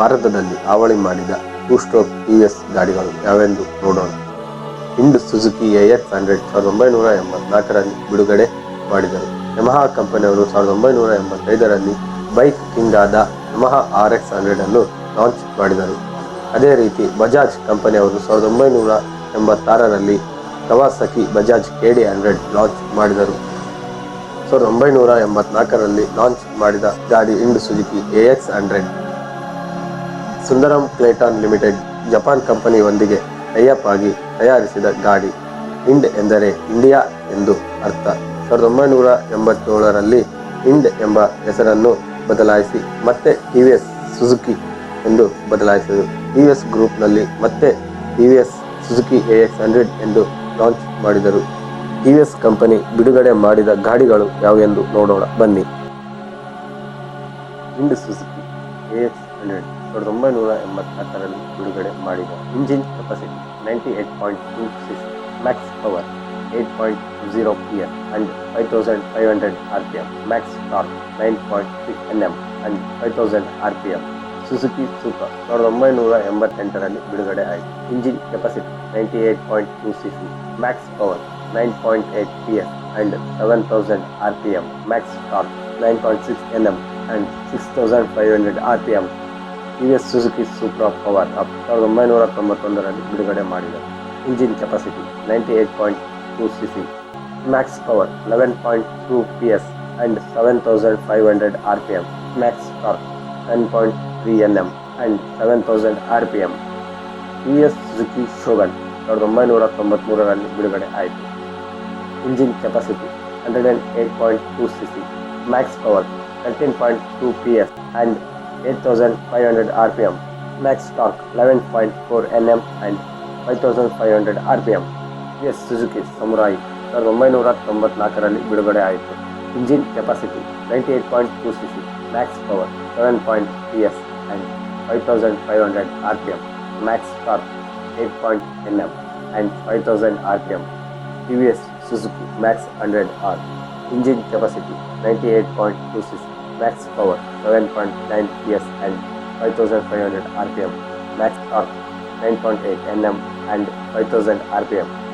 ಭಾರತದಲ್ಲಿ ಹಾವಳಿ ಮಾಡಿದ ಟೂ ಸ್ಟ್ರೋಕ್ ಎಸ್ ಗಾಡಿಗಳು ಯಾವೆಂದು ನೋಡೋಣ. Ind Suzuki A A X hundred ಸಾವಿರದ ಒಂಬೈನೂರ ಎಂಬತ್ನಾಲ್ಕರಲ್ಲಿ ಬಿಡುಗಡೆ ಮಾಡಿದರು. ಯಮಹಾ ಕಂಪನಿಯವರು ಸಾವಿರದ ಒಂಬೈನೂರ ಎಂಬತ್ತೈದರಲ್ಲಿ ಬೈಕ್ ಕಿಂಗ್ ಆದ ಯಮಹಾ ಆರ್ ಎಕ್ಸ್ ಹಂಡ್ರೆಡ್ ಅನ್ನು ಲಾಂಚ್ ಮಾಡಿದರು. ಅದೇ ರೀತಿ ಬಜಾಜ್ ಕಂಪನಿಯವರು ಸಾವಿರದ ಒಂಬೈನೂರ ಎಂಬತ್ತಾರರಲ್ಲಿ Kawasaki Bajaj K D hundred launch ಮಾಡಿದರು. ಸಾವಿರದ ಒಂಬೈನೂರ ಎಂಬತ್ನಾಲ್ಕರಲ್ಲಿ ಲಾಂಚ್ ಮಾಡಿದ ಗಾಡಿ Ind Suzuki A X hundred Sundaram Clayton limited Japan ಕಂಪನಿಯೊಂದಿಗೆ tie up ಆಗಿ ತಯಾರಿಸಿದ ಗಾಡಿ ಇಂಡ್ ಎಂದರೆ ಇಂಡಿಯಾ ಎಂದು ಅರ್ಥ. ಸಾವಿರದ ಒಂಬೈನೂರ ಎಂಬತ್ತೇಳರಲ್ಲಿ ಇಂಡ್ ಎಂಬ ಹೆಸರನ್ನು ಬದಲಾಯಿಸಿ ಮತ್ತೆ ಟಿ ವಿ ಎಸ್ ಸುಜುಕಿ ಎಂದು ಬದಲಾಯಿಸಿದರು. ಟಿ ವಿ ಎಸ್ ಗ್ರೂಪ್ನಲ್ಲಿ ಮತ್ತೆ T V S Suzuki A X hundred ಎಂದು ಲಾಂಚ್ ಮಾಡಿದರು. ಟಿ ವಿ ಎಸ್ ಕಂಪನಿ ಬಿಡುಗಡೆ ಮಾಡಿದ ಗಾಡಿಗಳು ಯಾವೆಂದು ನೋಡೋಣ. ಬನ್ನಿ. End Suzuki. ಎಎಕ್ಸ್ ಹಂಡ್ರೆಡ್ ಸಾವಿರದ ಒಂಬೈನೂರ ಎಂಬತ್ನಾಲ್ಕರಲ್ಲಿ ಬಿಡುಗಡೆ ಮಾಡಿದ engine capacity ninety eight point two six max power eight point zero P M and five thousand five hundred R P M max torque nine point six N M and five thousand R P M Suzuki super ಸಾವಿರದ ಒಂಬೈನೂರ ಎಂಬತ್ತೆಂಟರಲ್ಲಿ ಬಿಡುಗಡೆ ಆಯಿತು. Engine capacity ninety eight point two six max power nine point eight P S and seven thousand R P M max torque nine point six N M and six thousand five hundred R P M T S Suzuki super power up ಸಾವಿರದ ಒಂಬೈನೂರ ತೊಂಬತ್ತೊಂದರಲ್ಲಿ ಬಿಡುಗಡೆ ಮಾಡಿದೆ. Engine capacity ninety eight point two C C max power eleven point two P S and seven thousand five hundred R P M max torque ten point three N M and seven thousand R P M T S Suzuki Shogun ಸಾವಿರದ ಒಂಬೈನೂರ ತೊಂಬತ್ತ್ಮೂರರಲ್ಲಿ ಬಿಡುಗಡೆ ಆಯಿತು. Engine capacity hundred and eight point two C C max power thirteen point two P S and eight thousand five hundred R P M max torque eleven point four N M and five thousand five hundred R P M S Suzuki Samurai ಸಾವಿರದ ಒಂಬೈನೂರ ತೊಂಬತ್ನಾಲ್ಕರಲ್ಲಿ ಬಿಡುಗಡೆ ಆಯಿತು engine capacity ninety eight point two C C max power seven point P S and five thousand five hundred R P M max torque eight point N M and five thousand R P M T V S Suzuki max hundred R engine capacity ninety eight point two six max max power 7.9 PS and 5500 RPM, max torque 9.8 Nm and 5000 RPM.